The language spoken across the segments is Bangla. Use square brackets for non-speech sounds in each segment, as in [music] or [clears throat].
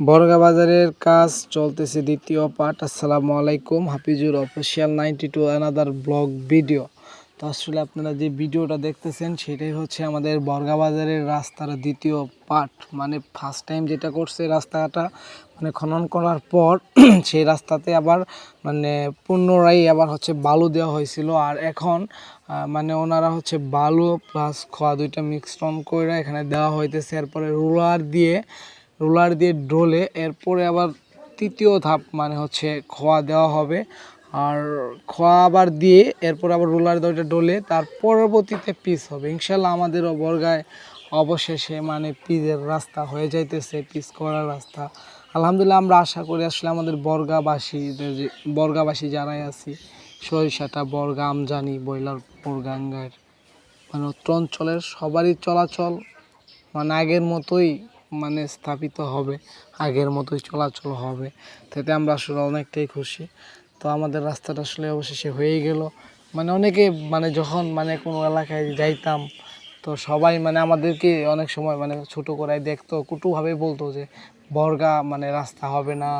বর্গা বাজারের কাজ চলতেছে দ্বিতীয় পার্ট। আসসালামু আলাইকুম, Hafizur official ninety two another blog video. তো আসলে আপনারা যে ভিডিওটা দেখতেছেন, সেটাই হচ্ছে আমাদের বর্গা বাজারের রাস্তার দ্বিতীয় পার্ট। মানে ফার্স্ট টাইম যেটা করছে রাস্তাটা মানে খনন করার পর [clears throat] সেই রাস্তাতে আবার মানে পুনরায় আবার হচ্ছে বালু দেওয়া হয়েছিল। আর এখন মানে ওনারা হচ্ছে বালু প্লাস খোয়া দুইটা মিক্সড করে এখানে দেওয়া হইতেছে। এরপরে রোলার দিয়ে রোলার দিয়ে ডোলে, এরপরে আবার তৃতীয় ধাপ মানে হচ্ছে খোয়া দেওয়া হবে। আর খোয়া আবার দিয়ে এরপর আবার রোলার দিয়ে ডোলে, তার পরবর্তীতে পিস হবে। ইনশাল্লাহ আমাদেরও বর্গায় অবশেষে মানে পিচের রাস্তা হয়ে যাইতেছে পিচ করার রাস্তা। আলহামদুলিল্লাহ আমরা আশা করি আসলে আমাদের বর্গাবাসী বর্গাবাসী যারাই আছি, সরিষাটা বর্গা আমজানি বয়লারপুর গাঙ্গার মানে অঞ্চলের সবারই চলাচল মানে আগের মতোই মানে স্থাপিত হবে, আগের মতোই চলাচল হবে। তাতে আমরা আসলে অনেকটাই খুশি। তো আমাদের রাস্তাটা আসলে অবশেষে হয়ে গেল। মানে অনেকে মানে যখন মানে কোনো এলাকায় যাইতাম, তো সবাই মানে আমাদেরকে অনেক সময় মানে ছোটো করায় দেখতো কুটুভাবে বলতো যে বর্গা মানে রাস্তা হবে না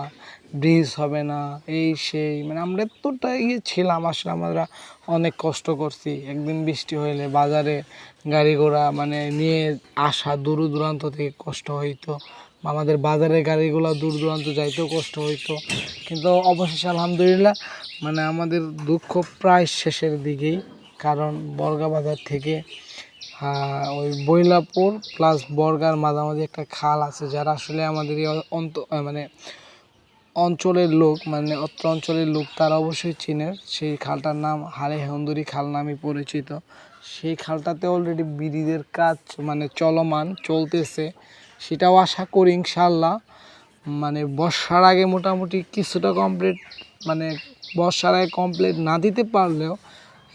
ব্রিজ হবে না, এই সেই মানে আমরা এতটা ইয়ে ছিলাম, আসলে আমরা অনেক কষ্ট করছি। একদিন বৃষ্টি হইলে বাজারে গাড়ি ঘোড়া মানে নিয়ে আসা দূর দূরান্ত থেকে কষ্ট হইতো। আমাদের বাজারের গাড়িগুলো দূর দূরান্ত যাইতেও কষ্ট হইতো। কিন্তু অবশেষে আলহামদুলিল্লাহ মানে আমাদের দুঃখ প্রায় শেষের দিকেই। কারণ বর্গা বাজার থেকে ওই বৈলাপুর প্লাস বর্গার মাঝামাঝি একটা খাল আছে, যারা আসলে আমাদের অন্ত মানে অঞ্চলের লোক মানে অত্র অঞ্চলের লোক, তারা অবশ্যই চিনে। সেই খালটার নাম হারে হন্দুরি খাল নামে পরিচিত। সেই খালটাতে অলরেডি ব্রিজের কাজ মানে চলমান, চলতেছে। সেটাও আশা করি ইনশাল্লাহ মানে বর্ষার আগে মোটামুটি কিছুটা কমপ্লিট মানে বর্ষার আগে কমপ্লিট না দিতে পারলেও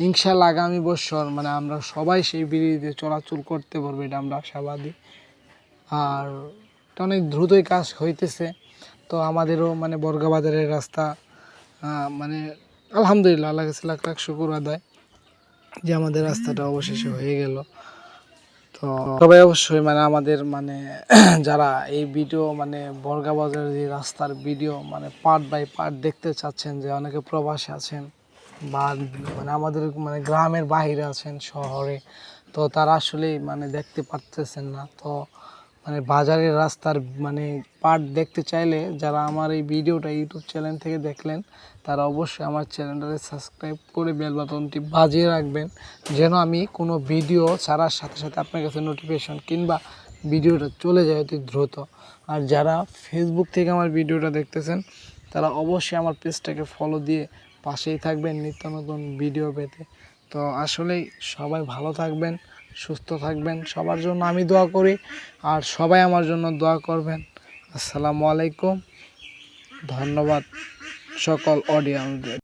ইনশাল্লাহ আগামী বছর মানে আমরা সবাই সেই ব্রিজে চলাচল করতে পারব, এটা আমরা আশাবাদী। আর এটা অনেক দ্রুতই কাজ হইতেছে। তো আমাদেরও মানে বর্গাবাজারের রাস্তা মানে আলহামদুলিল্লাহ আল্লাহ কাছে লাখ লাখ শুকুর আদায় যে আমাদের রাস্তাটা অবশেষে হয়ে গেল। তো সবাই অবশ্যই মানে আমাদের মানে [clears throat] যারা এই ভিডিও মানে বর্গা বাজারের যে রাস্তার ভিডিও মানে পার্ট বাই পার্ট দেখতে চাচ্ছেন যে অনেকে প্রবাসে আছেন বা মানে আমাদের মানে গ্রামের বাইরে আছেন শহরে, তো তারা আসলেই মানে দেখতে পারতেছেন না। তো মানে বাজারের রাস্তার মানে পার্ট দেখতে চাইলে যারা আমার এই ভিডিওটা ইউটিউব চ্যানেল থেকে দেখলেন, তারা অবশ্যই আমার চ্যানেলটাকে সাবস্ক্রাইব করে বেল বাটনটি বাজিয়ে রাখবেন, যেন আমি কোনো ভিডিও ছাড়ার সাথে সাথে আপনার কাছে নোটিফিকেশন কিংবা ভিডিওটা চলে যায় অতি দ্রুত। আর যারা ফেসবুক থেকে আমার ভিডিওটা দেখতেছেন, তারা অবশ্যই আমার পেজটাকে ফলো দিয়ে পাশেই থাকবেন নিত্য নতুন ভিডিও পেতে। তো আসলেই সবাই ভালো থাকবেন, সুস্থ থাকবেন। সবার জন্য আমি দোয়া করি আর সবাই আমার জন্য দোয়া করবেন। আসসালামু আলাইকুম। ধন্যবাদ সকল অডিয়েন্সদের